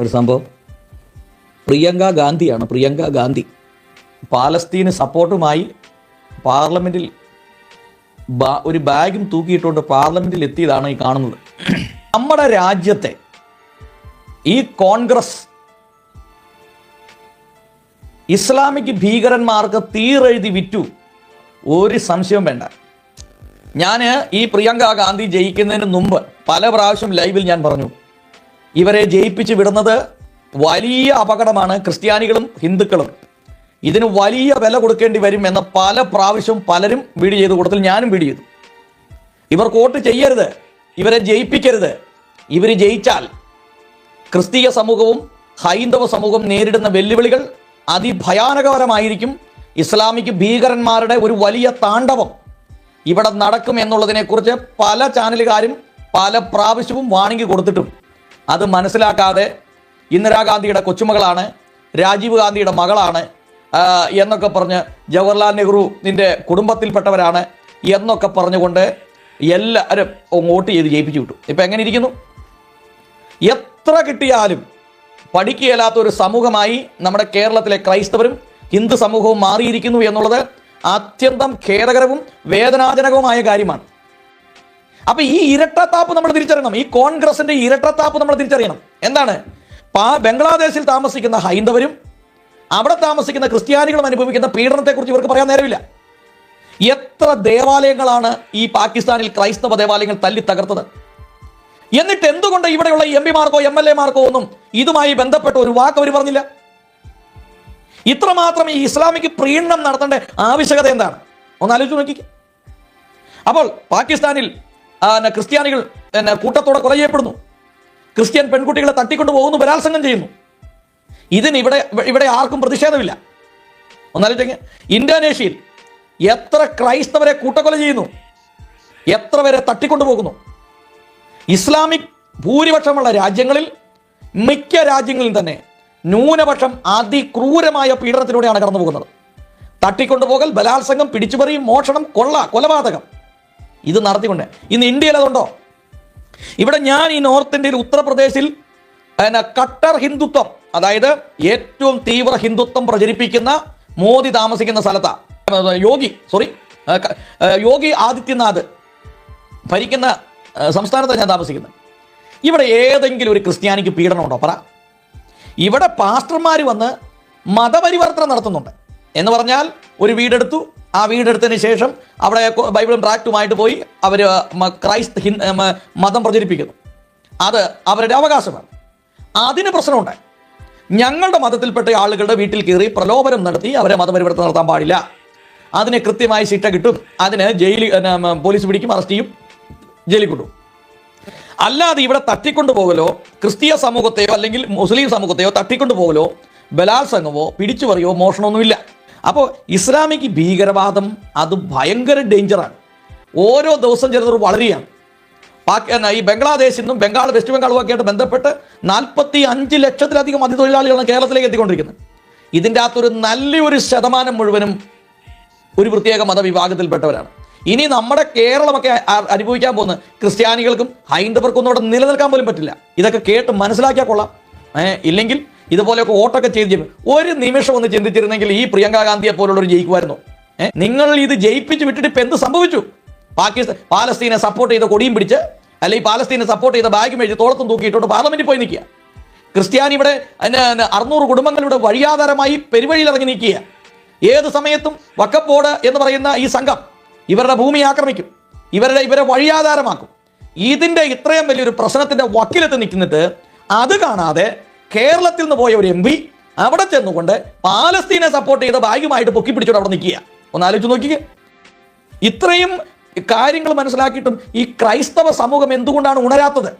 ഒരു സംഭവം. പ്രിയങ്ക ഗാന്ധിയാണ് പ്രിയങ്ക ഗാന്ധി. പാലസ്തീന് സപ്പോർട്ടുമായി പാർലമെന്റിൽ ഒരു ബാഗും തൂക്കിയിട്ടുകൊണ്ട് പാർലമെന്റിൽ എത്തിയതാണ് ഈ കാണുന്നത്. നമ്മുടെ രാജ്യത്തെ ഈ കോൺഗ്രസ് ഇസ്ലാമിക് ഭീകരന്മാർക്ക് തീരെഴുതി വിറ്റു. ഒരു സംശയം വേണ്ട. ഞാൻ ഈ പ്രിയങ്ക ഗാന്ധി ജയിക്കുന്നതിന് മുമ്പ് പല പ്രാവശ്യം ലൈവിൽ ഞാൻ പറഞ്ഞു ഇവരെ ജയിപ്പിച്ച് വിടുന്നത് വലിയ അപകടമാണ് ക്രിസ്ത്യാനികളും ഹിന്ദുക്കളും. ഇതിന് വലിയ വില കൊടുക്കേണ്ടി വരും എന്ന പല പ്രാവശ്യം പലരും വീട് ചെയ്ത് കൊടുത്തിൽ ഞാനും വീട് ചെയ്തു. ഇവർ വോട്ട് ചെയ്യരുത് ഇവരെ ജയിപ്പിക്കരുത്. ഇവർ ജയിച്ചാൽ ക്രിസ്തീയ സമൂഹവും ഹൈന്ദവ സമൂഹവും നേരിടുന്ന വെല്ലുവിളികൾ അതിഭയാനകപരമായിരിക്കും ഇസ്ലാമിക് ഭീകരന്മാരുടെ ഒരു വലിയ താണ്ഡവം ഇവിടെ നടക്കും എന്നുള്ളതിനെക്കുറിച്ച് പല ചാനലുകാരും പല പ്രാവശ്യവും വാണിംഗ് കൊടുത്തിട്ടും അത് മനസ്സിലാക്കാതെ ഇന്ദിരാഗാന്ധിയുടെ കൊച്ചുമകളാണ് രാജീവ് ഗാന്ധിയുടെ മകളാണ് എന്നൊക്കെ പറഞ്ഞ് ജവഹർലാൽ നെഹ്റു നിന്റെ കുടുംബത്തിൽപ്പെട്ടവരാണ് എന്നൊക്കെ പറഞ്ഞുകൊണ്ട് എല്ലാവരും വോട്ട് ചെയ്ത് ജയിപ്പിച്ചു വിട്ടു. ഇപ്പം എങ്ങനെ ഇരിക്കുന്നു? എത്ര കിട്ടിയാലും പഠിക്കുകയില്ലാത്ത ഒരു സമൂഹമായി നമ്മുടെ കേരളത്തിലെ ക്രൈസ്തവരും ഹിന്ദു സമൂഹവും മാറിയിരിക്കുന്നു എന്നുള്ളത് അത്യന്തം ഖേദകരവും വേദനാജനകവുമായ കാര്യമാണ്. അപ്പൊ ഈ ഇരട്ടത്താപ്പ് നമ്മൾ തിരിച്ചറിയണം. ഈ കോൺഗ്രസിന്റെ ഇരട്ടത്താപ്പ് നമ്മൾ തിരിച്ചറിയണം. എന്താണ്? ബംഗ്ലാദേശിൽ താമസിക്കുന്ന ഹൈന്ദവരും അവിടെ താമസിക്കുന്ന ക്രിസ്ത്യാനികളും അനുഭവിക്കുന്ന പീഡനത്തെക്കുറിച്ച് ഇവർക്ക് പറയാൻ നേരമില്ല. എത്ര ദേവാലയങ്ങളാണ് ഈ പാകിസ്ഥാനിൽ ക്രൈസ്തവ ദേവാലയങ്ങൾ തല്ലി തകർത്തത്? എന്നിട്ട് എന്തുകൊണ്ട് ഇവിടെയുള്ള എം പിമാർക്കോ എം എൽ എമാർക്കോ ഒന്നും ഇതുമായി ബന്ധപ്പെട്ട് ഒരു വാക്ക് അവർ പറഞ്ഞില്ല? ഇത്രമാത്രം ഈ ഇസ്ലാമിക് പ്രീണനം നടത്തേണ്ട ആവശ്യകത എന്താണ്? ഒന്ന് ആലോചിച്ച് നോക്കിക്കേ. അപ്പോൾ പാകിസ്ഥാനിൽ ക്രിസ്ത്യാനികൾ പിന്നെ കൂട്ടത്തോടെ കൊല ചെയ്യപ്പെടുന്നു ക്രിസ്ത്യൻ പെൺകുട്ടികളെ തട്ടിക്കൊണ്ടു പോകുന്നു ബലാത്സംഗം ചെയ്യുന്നു. ഇതിന് ഇവിടെ ഇവിടെ ആർക്കും പ്രതിഷേധമില്ല. ഒന്നാലോചിച്ചെങ്കിൽ ഇന്തോനേഷ്യയിൽ എത്ര ക്രൈസ്തവരെ കൂട്ടക്കൊല ചെയ്യുന്നു എത്ര പേരെ തട്ടിക്കൊണ്ടു പോകുന്നു. ഇസ്ലാമിക് ഭൂരിപക്ഷമുള്ള രാജ്യങ്ങളിൽ മിക്ക രാജ്യങ്ങളിൽ തന്നെ ന്യൂനപക്ഷം അതിക്രൂരമായ പീഡനത്തിലൂടെയാണ് കടന്നു പോകുന്നത് തട്ടിക്കൊണ്ടുപോകൽ ബലാത്സംഗം പിടിച്ചുപറി മോഷണം കൊള്ള കൊലപാതകം. ഇത് നടത്തിക്കൊണ്ട്. ഇന്ന് ഇന്ത്യയിൽ അതുണ്ടോ? ഇവിടെ ഞാൻ ഈ നോർത്ത് ഇന്ത്യയിൽ ഉത്തർപ്രദേശിൽ കട്ടർ ഹിന്ദുത്വം അതായത് ഏറ്റവും തീവ്ര ഹിന്ദുത്വം പ്രചരിപ്പിക്കുന്ന മോദി താമസിക്കുന്ന സ്ഥലത്താ. യോഗി സോറി യോഗി ആദിത്യനാഥ് ഭരിക്കുന്ന സംസ്ഥാനത്താണ് ഞാൻ താമസിക്കുന്നത് ഇവിടെ ഏതെങ്കിലും ഒരു ക്രിസ്ത്യാനിക്ക് പീഡനമുണ്ടോ പറ. ഇവിടെ പാസ്റ്റർമാർ വന്ന് മതപരിവർത്തനം നടത്തുന്നുണ്ട്. എന്ന് പറഞ്ഞാൽ ഒരു വീടെടുത്തു ആ വീടെടുത്തതിന് ശേഷം അവിടെ ബൈബിളും ട്രാക്റ്റുമായിട്ട് പോയി അവർ മ- മതം പ്രചരിപ്പിക്കുന്നു. അത് അവരുടെ അവകാശമാണ്. അതിന് പ്രശ്നമുണ്ട്. ഞങ്ങളുടെ മതത്തിൽപ്പെട്ട ആളുകളുടെ വീട്ടിൽ കയറി പ്രലോഭനം നടത്തി അവരെ മതപരിവർത്തനം നടത്താൻ പാടില്ല. അതിന് കൃത്യമായി ശിക്ഷ കിട്ടും. അതിന് ജയിലിൽ പോലീസ് പിടിക്കും അറസ്റ്റ് ചെയ്യും ജയിലിൽ കൊണ്ടുപോകും. അല്ലാതെ ഇവിടെ തട്ടിക്കൊണ്ടു പോകലോ ക്രിസ്തീയ സമൂഹത്തെയോ അല്ലെങ്കിൽ മുസ്ലിം സമൂഹത്തെയോ തട്ടിക്കൊണ്ടു പോകലോ ബലാത്സംഗമോ പിടിച്ചുപറിയോ മോഷണമൊന്നുമില്ല. അപ്പോൾ ഇസ്ലാമിക് ഭീകരവാദം അത് ഭയങ്കര ഡേഞ്ചറാണ്. ഓരോ ദിവസം ചിലത് വളരുകയാണ് ഈ ബംഗ്ലാദേശിൽ നിന്നും ബംഗാൾ വെസ്റ്റ് ബംഗാളും ഒക്കെ ആയിട്ട് ബന്ധപ്പെട്ട് നാൽപ്പത്തി അഞ്ച് ലക്ഷത്തിലധികം അതിഥിതൊഴിലാളികളാണ് കേരളത്തിലേക്ക് എത്തിക്കൊണ്ടിരിക്കുന്നത്. ഇതിന്റെ അകത്തൊരു നല്ലൊരു ശതമാനം മുഴുവനും ഒരു പ്രത്യേക മതവിഭാഗത്തിൽപ്പെട്ടവരാണ്. ഇനി നമ്മുടെ കേരളമൊക്കെ അനുഭവിക്കാൻ പോകുന്ന ക്രിസ്ത്യാനികൾക്കും ഹൈന്ദവർക്കും ഒന്നും അവിടെ നിലനിൽക്കാൻ പോലും പറ്റില്ല. ഇതൊക്കെ കേട്ട് മനസ്സിലാക്കിയാൽ കൊള്ളാം. ഇല്ലെങ്കിൽ ഇതുപോലെയൊക്കെ വോട്ടൊക്കെ ചെയ്ത് ഒരു നിമിഷം ഒന്ന് ചിന്തിച്ചിരുന്നെങ്കിൽ ഈ പ്രിയങ്ക ഗാന്ധിയെ പോലുള്ളവർ ജയിക്കുമായിരുന്നു. നിങ്ങൾ ഇത് ജയിപ്പിച്ച് വിട്ടിട്ട് ഇപ്പം എന്ത് സംഭവിച്ചു? പാകിസ്ഥാൻ പാലസ്തീനെ സപ്പോർട്ട് ചെയ്ത കൊടിയും പിടിച്ച് അല്ലെങ്കിൽ പാലസ്തീനെ സപ്പോർട്ട് ചെയ്ത ബാഗ് മേടിച്ച് തോളത്തും തൂക്കിയിട്ടോട്ട് പാർലമെന്റിൽ പോയി നിൽക്കുക. ക്രിസ്ത്യാനി ഇവിടെ അറുന്നൂറ് കുടുംബങ്ങളുടെ വഴിയാധാരമായി പെരുവഴിയിൽ ഇറങ്ങി നിൽക്കുക. ഏത് സമയത്തും വക്കപ്പോട് എന്ന് പറയുന്ന ഈ സംഘം ഇവരുടെ ഭൂമി ആക്രമിക്കും. ഇവരുടെ ഇവരെ വഴിയാധാരമാക്കും. ഇതിന്റെ ഇത്രയും വലിയൊരു പ്രശ്നത്തിന്റെ വക്കിലെത്തി നിൽക്കുന്നിട്ട് അത് കാണാതെ കേരളത്തിൽ നിന്ന് പോയ ഒരു എം പി അവിടെ ചെന്നുകൊണ്ട് പാലസ്തീനെ സപ്പോർട്ട് ചെയ്ത ബാഗുമായിട്ട് പൊക്കി പിടിച്ചോട് അവിടെ നിൽക്കുക. ഒന്ന് ആലോചിച്ച് നോക്കിക്കേ. ഇത്രയും കാര്യങ്ങൾ മനസ്സിലാക്കിയിട്ടും ഈ ക്രൈസ്തവ സമൂഹം എന്തുകൊണ്ടാണ് ഉണരാത്തത്?